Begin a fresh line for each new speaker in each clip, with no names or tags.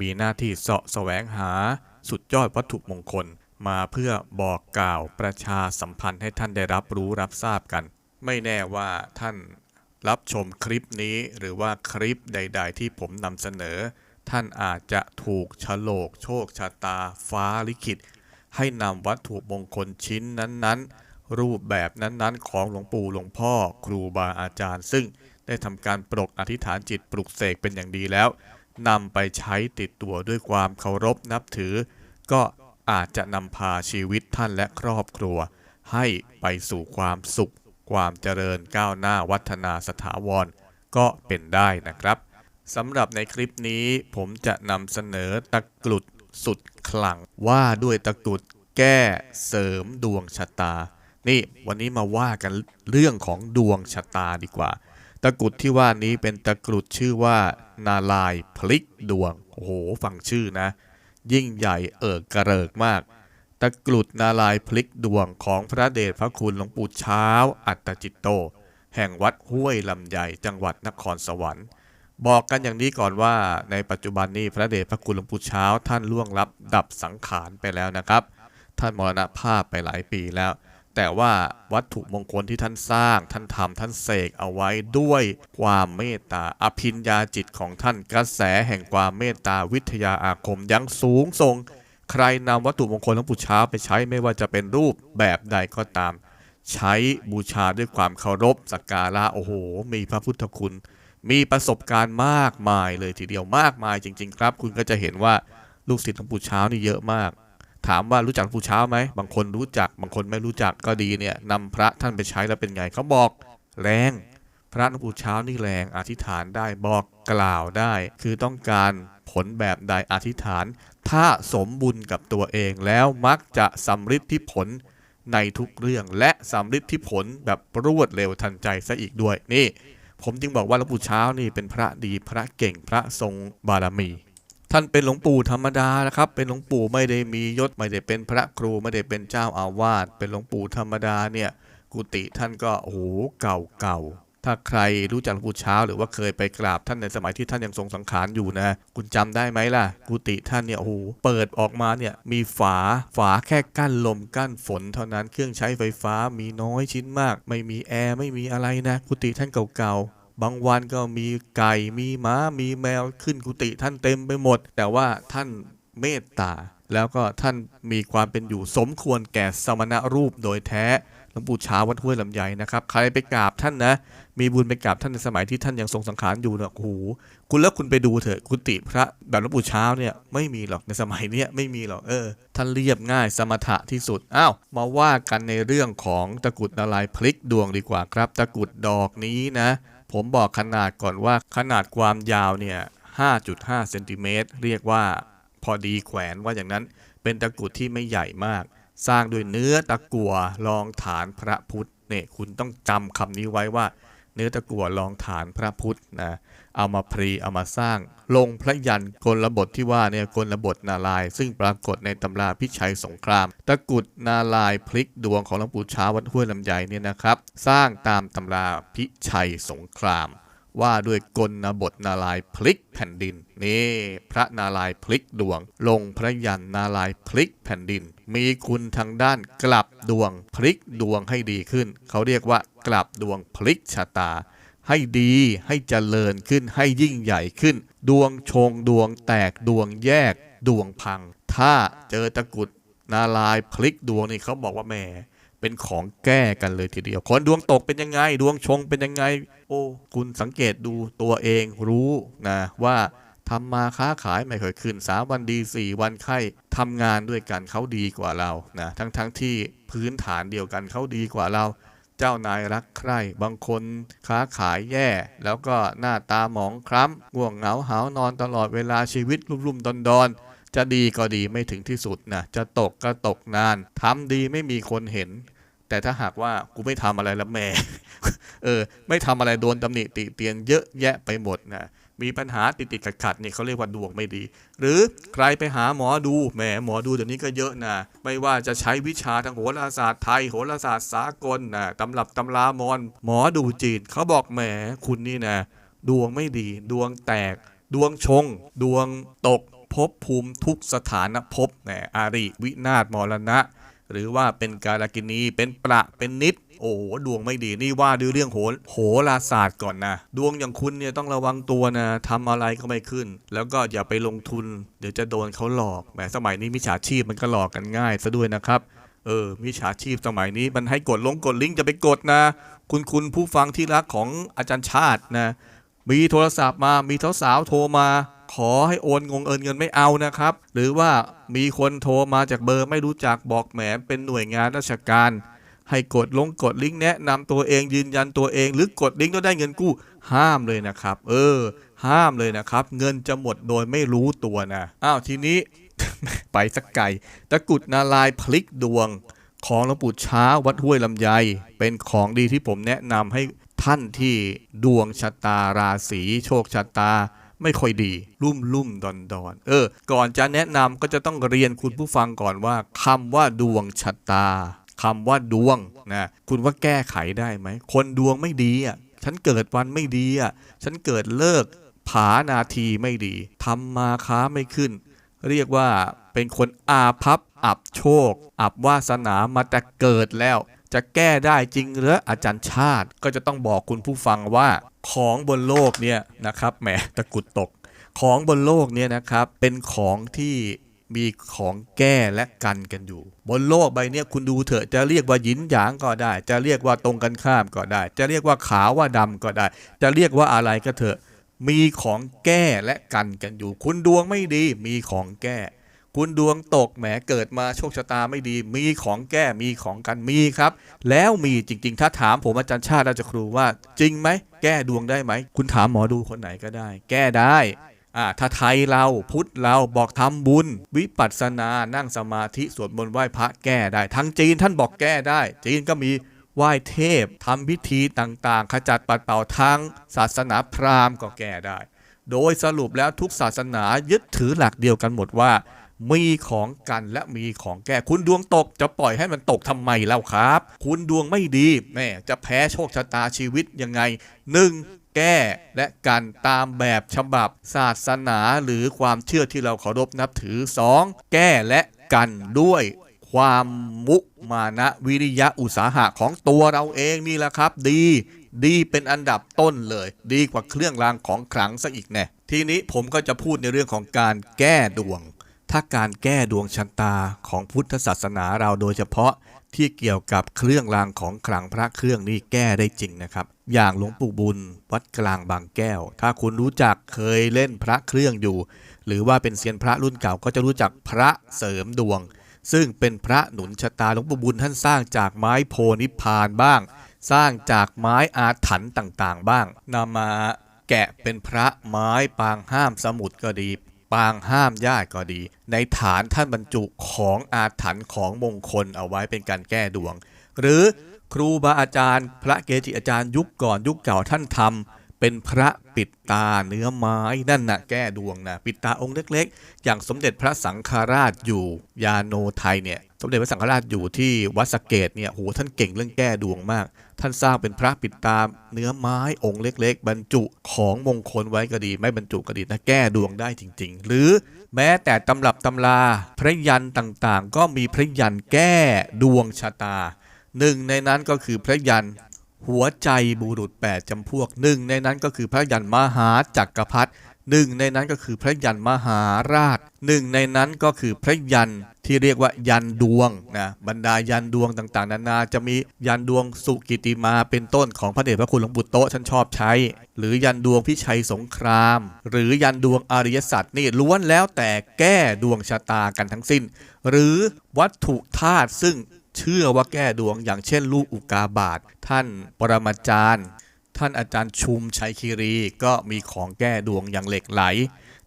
มีหน้าที่เสาะแสวงหาสุดยอดวัตถุมงคลมาเพื่อบอกกล่าวประชาสัมพันธ์ให้ท่านได้รับรู้รับทราบกัน ไม่แน่ว่าท่านรับชมคลิปนี้หรือว่าคลิปใด ๆ ที่ผมนำเสนอ ท่านอาจจะถูกฉลกโชคชะตาฟ้าลิขิต ให้นำวัตถุมงคลชิ้นนั้นๆ รูปแบบนั้นๆ ของหลวงปู่หลวงพ่อครูบาอาจารย์ ซึ่งได้ทำการปลกอธิษฐานจิตปลุกเสกเป็นอย่างดีแล้ว นำไปใช้ติดตัวด้วยความเคารพนับถือ ก็อาจจะนำพาชีวิตท่านและครอบครัว ให้ไปสู่ความสุข ความเจริญก้าวหน้าวัฒนาสถาวร ก็เป็นได้นะครับสำหรับในคลิปนี้ผมจะนำเสนอตะกรุดสุดขลังว่าด้วยตะกรุดแก้เสริมดวงชะตา นี่วันนี้มาว่ากันเรื่องของดวงชะตาดีกว่า ตะกรุดที่ว่านี้เป็นตะกรุดชื่อว่า นาลายพลิกดวง โอ้โห ฟังชื่อนะ ยิ่งใหญ่เอิกกระเริกมาก ตะกรุดนาลายพลิกดวงของพระเดชพระคุณหลวงปู่เช้า อัตจิตโต แห่งวัดห้วยลำไยจังหวัดนครสวรรค์ บอกกันอย่างนี้ก่อนว่าในปัจจุบันนี้พระเดชพระคุณหลวงปู่เช้าท่านล่วงลับดับสังขารไปแล้วนะครับ ท่านมรณภาพไปหลายปีแล้ว แต่ว่าวัตถุมงคลที่ท่านสร้าง ท่านทำท่านเสกเอาไว้ด้วยความเมตตาอภิญญาจิตของท่านกระแสแห่งความเมตตาวิทยาอาคมยังสูงส่ง ใครนำวัตถุมงคลหลวงปู่ช้าไปใช้ไม่ว่าจะเป็นรูปแบบใดก็ตาม ใช้บูชาด้วยความเคารพสักการะโอ้โห มีพระพุทธคุณ มีประสบการณ์มากมายเลยทีเดียวมากมายจริง ๆ ครับ คุณก็จะเห็นว่าลูกศิษย์หลวงปู่เช้านี่เยอะมาก ถามว่ารู้จักหลวงปู่เช้าไหมบางคนรู้จักบางคนไม่รู้จักก็ดีเนี่ยนำพระท่านไปใช้แล้วเป็นไงเขาบอกแรง พระหลวงปู่เช้านี่แรงอธิษฐานได้บอกกล่าวได้ คือต้องการผลแบบใดอธิษฐาน ถ้าสมบุญกับตัวเองแล้วมักจะสำฤทธิผลในทุกเรื่องและสำฤทธิผลแบบรวดเร็วทันใจซะอีกด้วยนี่ ผมจึงบอกว่าหลวงปู่เช้านี่เป็นพระดีพระเก่งพระทรงบารมี ท่านเป็นหลวงปู่ธรรมดานะครับ เป็นหลวงปู่ไม่ได้มียศไม่ได้เป็นพระครูไม่ได้เป็นเจ้าอาวาสเป็นหลวงปู่ธรรมดาเนี่ยกุฏิท่านก็โอ้โหเก่าเก่าๆถ้าใครรู้จักหลวงปู่เช้าหรือว่าเคยไปกราบท่านในสมัยที่ท่านยังทรงสังขารอยู่นะ คุณจำได้ไหมล่ะ กุฏิท่านเนี่ยโอ้โหเปิดออกมาเนี่ยมีฝาฝาแค่กั้นลมกั้นฝนเท่านั้นเครื่องใช้ไฟฟ้ามีน้อยชิ้นมาก ไม่มีแอร์ไม่มีอะไรนะ กุฏิท่านเก่าๆ บางวันก็มีไก่มีม้ามีแมวขึ้นกุฏิท่านเต็มไปหมด แต่ว่าท่านเมตตา แล้วก็ท่านมีความเป็นอยู่สมควรแก่สมณรูปโดยแท้หลวงปู่เช้าวัดห้วยลำไยนะครับ ใครไปกราบท่านนะ มีบุญไปกราบท่านในสมัยที่ท่านยังทรงสังขารอยู่นะโอ้โหคุณแล้วคุณไปดูเถอะกุฏิพระแบบหลวงปู่เช้าเนี่ยไม่มีหรอกในสมัยเนี้ยไม่มีหรอกเออ ท่านเรียบง่ายสมถะที่สุดอ้าวมาว่ากันในเรื่องของตะกุดนารายพลิกดวงดีกว่าครับ ตะกุดดอกนี้นะ ผมบอกขนาดก่อนว่าขนาดความยาวเนี่ย 5.5 เซนติเมตรเรียกว่าพอดีแขวนว่าอย่างนั้น เป็นตะกรุดที่ไม่ใหญ่มาก สร้างด้วยเนื้อตะกั่วรองฐานพระพุทธเนี่ยคุณต้องจำคำนี้ไว้ว่า เนื้อตะกั่วรองฐานพระพุทธนะเอามาพรีเอามาสร้าง ลงพระยันต์กลบทที่ว่าเนี่ยกลบทนาลาย ซึ่งปรากฏในตำราพิชัยสงคราม ตะกุดนาลายพลิกดวงของหลวงปู่ช้าวัดห้วยลำไยเนี่ยนะครับ สร้างตามตำราพิชัยสงคราม ว่าด้วยกลบทนาลายพลิกแผ่นดิน นี่พระนารายพลิกดวง ลงพระยันนารายพลิกแผ่นดิน มีคุณทางด้านกลับดวงพลิกดวงให้ดีขึ้น เขาเรียกว่ากลับดวงพลิกชะตา ให้ดีให้เจริญขึ้นให้ยิ่งใหญ่ขึ้น ดวงชงดวงแตกดวงแยก ดวงพัง ถ้าเจอตะกุดนาลายพลิกดวงนี่เขาบอกว่าแหมเป็นของแก้กันเลยทีเดียว คนดวงตกเป็นยังไง ดวงชงเป็นยังไง โอ้ คุณสังเกตดูตัวเองรู้นะว่า ทำมาค้าขายไม่เคยขึ้นสามวันดีสี่วันไข้ทำงานด้วยกันเขาดีกว่าเรานะทั้งทั้งที่พื้นฐานเดียวกันเขาดีกว่าเรา
เจ้านายรักใคร่บางคนค้าขายแย่ แล้วก็หน้าตาหมองคล้ำง่วงเหงาหานอนตลอดเวลาชีวิตรุ่มๆดอนๆจะดีก็ดีไม่ถึงที่สุดนะจะตกก็ตกนานทำดีไม่มีคนเห็นแต่ถ้าหากว่ากูไม่ทำอะไรละแม่ เออ ไม่ทำอะไรโดนตำหนิติเตียนเยอะแยะไปหมดนะ มีปัญหาติดติดขัดขัดๆนี่เขาเรียกว่าดวงไม่ดี หรือใครไปหาหมอดูแหมหมอดูเดี๋ยวนี้ก็เยอะนะไม่ว่าจะใช้วิชาทางโหราศาสตร์ไทยโหราศาสตร์สากลนะตำรับตำรามอนหมอดูจีนเขาบอกแหมคุณนี่นะดวงไม่ดี ดวงแตก ดวงชง ดวงตกภพภูมิทุกสถานภพแหมอาริวินาศมรณะ หรือว่าเป็นการกินีเป็นประเป็นนิด โอ้โหดวงไม่ดีนี่ว่าด้วยเรื่องโหโหราศาสตร์ก่อนนะ ดวงอย่างคุณเนี่ยต้องระวังตัวนะทำอะไรก็ไม่ขึ้น แล้วก็อย่าไปลงทุน เดี๋ยวจะโดนเขาหลอกแหมสมัยนี้มิจฉาชีพมันก็หลอกกันง่ายซะด้วยนะครับเออมิจฉาชีพสมัยนี้มันให้กดลงกดลิงก์จะไปกดนะ คุณคุณผู้ฟังที่รักของอาจารย์ชาตินะ มีโทรศัพท์มามีสาวๆโทรมา ขอให้โอนงงเอินเงินไม่เอานะครับ หรือว่ามีคนโทรมาจากเบอร์ไม่รู้จักบอกแหมเป็นหน่วยงานราชการ ให้กดลงกดลิงก์แนะนำตัวเองยืนยันตัวเอง หรือกดลิงก์แล้วได้เงินกู้ ห้ามเลยนะครับ เออ ห้ามเลยนะครับ เงินจะหมดโดยไม่รู้ตัวนะอ้าวทีนี้ ไปสักไก่ตะกุดนารายพลิกดวง ของหลวงปู่ช้าวัดห้วยลำไย เป็นของดีที่ผมแนะนำให้ท่านที่ดวงชะตาราศีโชคชะตาไม่ค่อยดี รุ่มรุ่มดอนดอนเออ ก่อนจะแนะนำก็จะต้องเรียนคุณผู้ฟังก่อนว่าคำว่าดวงชะตา คำว่าดวงนะคุณว่าแก้ไขได้ไหม คนดวงไม่ดีอะฉันเกิดวันไม่ดีอะฉันเกิดเลิกผานาทีไม่ดีทำมาค้าไม่ขึ้น เรียกว่าเป็นคนอาภัพอับโชค อับวาสนามาแต่เกิดแล้ว จะแก้ได้จริงหรืออาจารย์ชาติก็จะต้องบอกคุณผู้ฟังว่าของบนโลกเนี่ยนะครับแหมตะกุดตก ของบนโลกเนี่ยนะครับเป็นของที่ มีของแก้และกันกันอยู่ บนโลกใบนี้คุณดูเถอะจะเรียกว่าหยินหยางก็ได้ จะเรียกว่าตรงกันข้ามก็ได้ จะเรียกว่าขาวว่าดำก็ได้ จะเรียกว่าอะไรก็เถอะ มีของแก้และกันกันอยู่ คุณดวงไม่ดีมีของแก้ คุณดวงตกแหมเกิดมาโชคชะตาไม่ดี มีของแก้มีของกันมีครับ แล้วมีจริง ๆ ถ้าถามผมอาจารย์ชาติราชครูว่า จริงไหมแก้ดวงได้ไหมคุณถามหมอดูคนไหนก็ได้ แก้ได้ อ่าถ้าไทยเราพุทธเราบอกทำบุญ วิปัสสนานั่งสมาธิสวดมนต์ไหว้พระแก้ได้ ทั้งจีนท่านบอกแก้ได้ จีนก็มีไหว้เทพทำพิธีต่างๆ ขจัดปัดเป่าทางศาสนาพราหมณ์ก็แก้ได้ โดยสรุปแล้วทุกศาสนายึดถือหลักเดียวกันหมดว่า มีของกันและมีของแก้คุณดวงตกจะปล่อยให้มันตกทำไมแล้วครับ คุณดวงไม่ดีแม่จะแพ้โชคชะตาชีวิตยังไงหนึ่ง แก้และกันตามแบบฉบับศาสนาหรือความเชื่อที่เราเคารพนับถือ 2. แก้และกันด้วยความมุมานะวิริยะอุตสาหะของตัวเราเองนี่แหละครับ ดีดีเป็นอันดับต้นเลย ดีกว่าเครื่องรางของขลังซะอีกแน่ทีนี้ผมก็จะพูดในเรื่องของการแก้ดวง ถ้าการแก้ดวงชะตาของพุทธศาสนาเราโดยเฉพาะที่เกี่ยวกับเครื่องรางของขลังพระเครื่องนี่แก้ได้จริงนะครับ อย่างหลวงปู่บุญวัดกลางบางแก้ว ถ้าคุณรู้จักเคยเล่นพระเครื่องอยู่ หรือว่าเป็นเซียนพระรุ่นเก่าก็จะรู้จักพระเสริมดวง ซึ่งเป็นพระหนุนชะตาหลวงปู่บุญท่านสร้างจากไม้โพนิพานบ้าง สร้างจากไม้อาถรรพ์ต่างๆ บ้างนำมาแกะเป็นพระไม้ปางห้ามสมุดก็ดี ปางห้ามญาติก็ดี ในฐานท่านบรรจุของอาถรรพ์ของมงคลเอาไว้เป็นการแก้ดวง หรือครูบาอาจารย์ พระเกจิอาจารย์ยุคก่อนยุคเก่าท่านทำเป็นพระปิดตาเนื้อไม้นั่นนะแก้ดวงนะปิดตาองค์เล็กๆ อย่างสมเด็จพระสังฆราชอยู่ยาโนไทยเนี่ย สมเด็จพระสังฆราชอยู่ที่วัดสเกตเนี่ยโหท่านเก่งเรื่องแก้ดวงมาก ท่านสร้างเป็นพระปิดตาเนื้อไม้องค์เล็ก ๆ บรรจุของมงคลไว้ก็ดี ไม่บรรจุก็ดีนะแก้ดวงได้จริง ๆ หรือแม้แต่ตำรับตำราพระยันต่างๆ ก็มีพระยันแก้ดวงชะตาหนึ่งในนั้นก็คือพระยันหัวใจบุรุษแปดจำพวกหนึ่งในนั้นก็คือพระยันมหาจักรพรรดิ หนึ่งในนั้นก็คือพระยันมหาราชหนึ่งในนั้นก็คือพระยันที่เรียกว่ายันดวงนะบรรดายันดวงต่างๆ นานาจะมียันดวงสุกิติมาเป็นต้นของพระเดชพระคุณหลวงปู่โตะท่านชอบใช้ หรือยันดวงพิชัยสงคราม หรือยันดวงอริยสัจนี่ล้วนแล้วแต่แก้ดวงชะตากันทั้งสิ้น หรือวัตถุธาตุซึ่งเชื่อว่าแก้ดวงอย่างเช่นลูกอุกาบาตท่านปรมาจารย์ ท่านอาจารย์ชุมชัยคีรีก็มีของแก้ดวงอย่างเหล็กไหล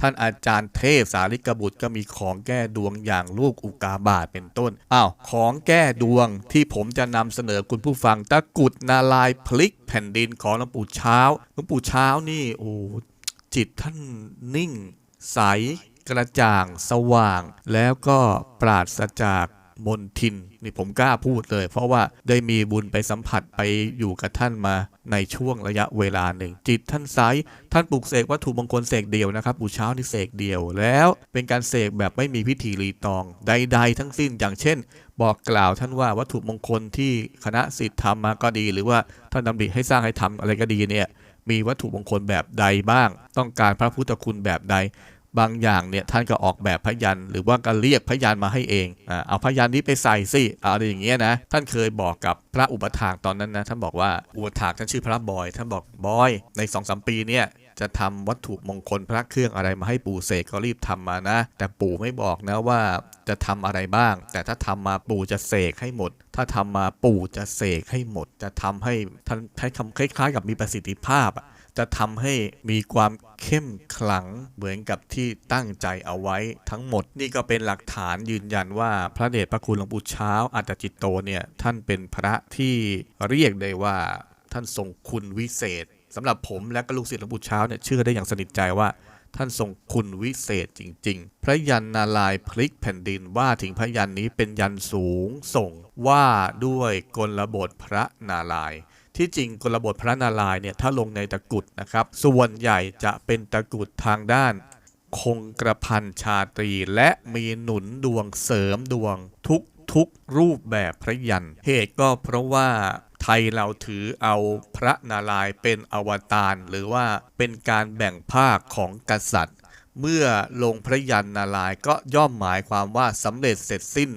ท่านอาจารย์เทพสาริกบุตรก็มีของแก้ดวงอย่างลูกอุกาบาตเป็นต้น อ้าว ของแก้ดวงที่ผมจะนำเสนอคุณผู้ฟังตะกุดนาลายพลิกแผ่นดินของหลวงปู่เช้า หลวงปู่เช้านี่โอ้จิตท่านนิ่ง ใส กระจ่าง สว่าง แล้วก็ปราศจากมนทินนี่ผมกล้าพูดเลย เพราะว่าได้มีบุญไปสัมผัสไปอยู่กับท่านมา ในช่วงระยะเวลาหนึ่ง จิตท่านใสท่านปลุกเสกวัตถุมงคลเสกเดียวนะครับปู่เช้านี่เสกเดียวแล้วเป็นการเสกแบบไม่มีพิธีรีตองใด ๆ ทั้งสิ้นอย่างเช่น บอกกล่าวท่านว่าวัตถุมงคลที่คณะสิทธิ์ทำมาก็ดี หรือว่าท่านดำริให้สร้างให้ทำอะไรก็ดีเนี่ยมีวัตถุมงคลแบบใดบ้าง ต้องการพระพุทธคุณแบบใด บางอย่างเนี่ยท่านก็ออกแบบพยันหรือว่าก็เรียกพยันมาให้เองอ่าเอาพยันนี้ไปใส่สิอะไรอย่างเงี้ยนะท่านเคยบอกกับพระอุปถากตอนนั้นนะท่านบอกว่าอุปถากท่านชื่อพระบอย ท่านบอกบอยใน2อสปีเนี่ยจะทำวัตถุมงคลพระเครื่องอะไรมาให้ปู่เสกก็รีบทำมานะ แต่ปู่ไม่บอกนะว่าจะทำอะไรบ้าง แต่ถ้าทำมาปู่จะเสกให้หมด ถ้าทำมาปู่จะเสกให้หมด จะทำให้ท่านใช้คำคล้ายๆ กับมีประสิทธิภาพอะ จะทำให้มีความเข้มขลังเหมือนกับที่ตั้งใจเอาไว้ทั้งหมด นี่ก็เป็นหลักฐานยืนยันว่าพระเดชพระคุณหลวงปู่เช้าอัตจิตโตเนี่ยท่านเป็นพระที่เรียกได้ว่าท่านทรงคุณวิเศษสำหรับผมและก็ลูกศิษย์หลวงปู่เช้าเนี่ยเชื่อได้อย่างสนิทใจว่าท่านทรงคุณวิเศษจริง ๆ พระยันนาลายพลิกแผ่นดินว่าถึงพระยันนี้เป็นยันสูงส่งว่าด้วยกลบทพระนาราย ที่จริงกลบทพระนารายณ์เนี่ยถ้าลงในตะกุดนะครับ ส่วนใหญ่จะเป็นตะกุดทางด้าน คงกระพันชาตรี และมีหนุนดวงเสริมดวงทุกทุกรูปแบบพระยันเหตุก็เพราะว่าไทยเราถือเอาพระนารายณ์เป็นอวตารหรือว่าเป็นการแบ่งภาคของกษัตริย์ เมื่อลงพระยันนารายณ์ก็ย่อมหมายความว่าสำเร็จเสร็จสิ้น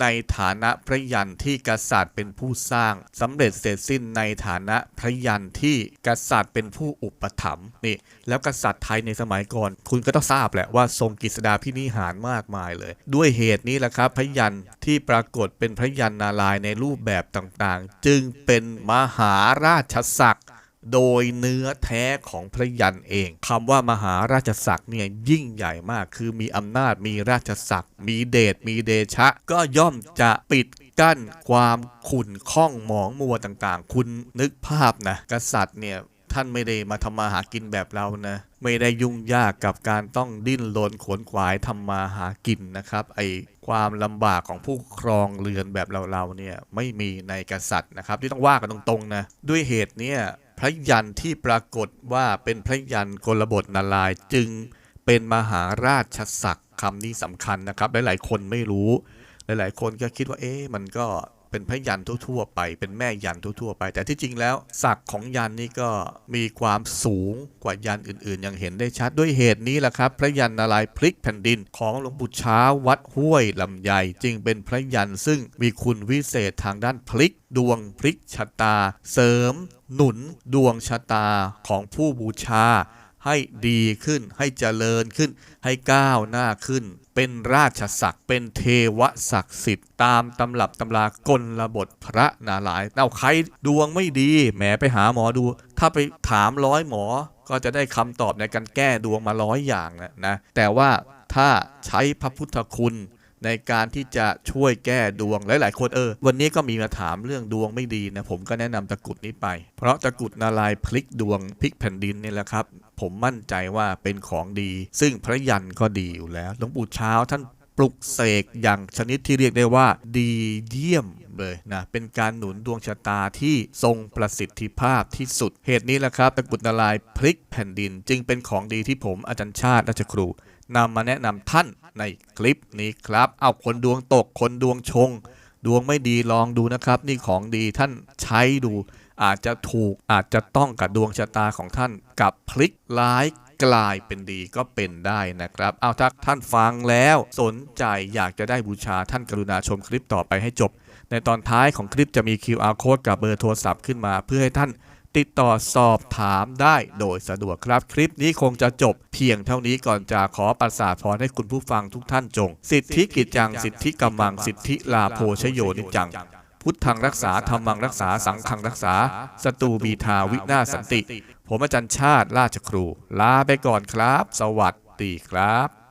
ในฐานะพระยันที่กษัตริย์เป็นผู้สร้างสำเร็จเสร็จสิ้นในฐานะพระยันที่กษัตริย์เป็นผู้อุปถัมภ์นี่แล้วกษัตริย์ไทยในสมัยก่อน คุณก็ต้องทราบแหละว่าทรงกฤษดาพินิหารมากมายเลย ด้วยเหตุนี้แหละครับพระยันที่ปรากฏเป็นพระยันนารายในรูปแบบต่างๆ จึงเป็นมหาราชศักดิ์ โดยเนื้อแท้ของพระยันเองคำว่ามหาราชศักดิ์เนี่ยยิ่งใหญ่มากคือมีอำนาจมีราชศักดิ์มีเดชมีเดชะ ก็ย่อมจะปิดกั้นความขุ่นข้องหมองมัวต่างๆ คุณนึกภาพนะกษัตริย์เนี่ย ท่านไม่ได้มาทำมาหากินแบบเรานะไม่ได้ยุ่งยากกับการต้องดิ้นรนขวนขวายทำมาหากินนะครับ ไอความลำบากของผู้ครองเรือนแบบเราๆเนี่ยไม่มีในกษัตริย์นะครับ ที่ต้องว่ากันตรงๆนะด้วยเหตุเนี่ยพระยันที่ปรากฏว่าเป็นพระยันกลบทนารายจึงเป็นมหาราชศักดิ์คำนี้สำคัญนะครับ หลายๆคนไม่รู้ หลายๆ คนก็คิดว่าเอ๊ะมันก็ เป็นพระยันทั่วๆไป เป็นแม่ยันทั่วๆไป แต่ที่จริงแล้วศักดิ์ของยันนี่ก็มีความสูงกว่ายันอื่นๆ อย่างเห็นได้ชัดด้วยเหตุนี้แหละครับ พระยันนารายพลิกแผ่นดินของหลวงปู่ช้าวัดห้วยลำไยจึงเป็นพระยันซึ่งมีคุณวิเศษทางด้านพลิกดวงพลิกชะตา เสริม หนุน ดวงชะตาของผู้บูชา ให้ดีขึ้น ให้เจริญขึ้น ให้ก้าวหน้าขึ้น เป็นราชศักดิ์เป็นเทวศักดิ์สิทธิ์ตามตำรับตำรากลบทพระนารายเอาใครดวงไม่ดีแหมไปหาหมอดู ถ้าไปถามร้อยหมอ ก็จะได้คำตอบในการแก้ดวงมาร้อยอย่างนะนะแต่ว่าถ้าใช้พระพุทธคุณในการที่จะช่วยแก้ดวงหลาย ๆ คนเออ วันนี้ก็มีมาถามเรื่องดวงไม่ดีนะ ผมก็แนะนำตะกุดนี้ไป เพราะตะกุดนารายพลิกดวงพลิกแผ่นดินนี่แหละครับ ผมมั่นใจว่าเป็นของดี ซึ่งพระยันก็ดีอยู่แล้วหลวงปู่เช้าท่านปลุกเสกอย่างชนิดที่เรียกได้ว่าดีเยี่ยมเลยนะเป็นการหนุนดวงชะตาที่ทรงประสิทธิภาพที่สุด เหตุนี้แหละครับตะกุดนารายพลิกแผ่นดิน จึงเป็นของดีที่ผมอาจารย์ชาติราชครูนำมาแนะนำท่านในคลิปนี้ครับ เอาคนดวงตกคนดวงชง ดวงไม่ดีลองดูนะครับ นี่ของดีท่านใช้ดู อาจจะถูกอาจจะต้องกับดวงชะตาของท่านกับพลิกร้ายกลายเป็นดีก็เป็นได้นะครับ เอาถ้าท่านฟังแล้วสนใจอยากจะได้บูชาท่านกรุณาชมคลิปต่อไปให้จบ ในตอนท้ายของคลิปจะมี QR code กับเบอร์โทรศัพท์ขึ้นมา เพื่อให้ท่านติดต่อสอบถามได้โดยสะดวกครับ คลิปนี้คงจะจบเพียงเท่านี้ก่อนจะขอประสาทพรให้คุณผู้ฟังทุกท่านจง สิทธิกิจจัง สิทธิกำมัง สิทธิลาโภชโยนิจัง พุทธังรักษาธรรมังรักษาสังฆังรักษา สตูบีทาวินาศสันติ ผมอาจารย์ชาติราชครู ลาไปก่อนครับ สวัสดีครับ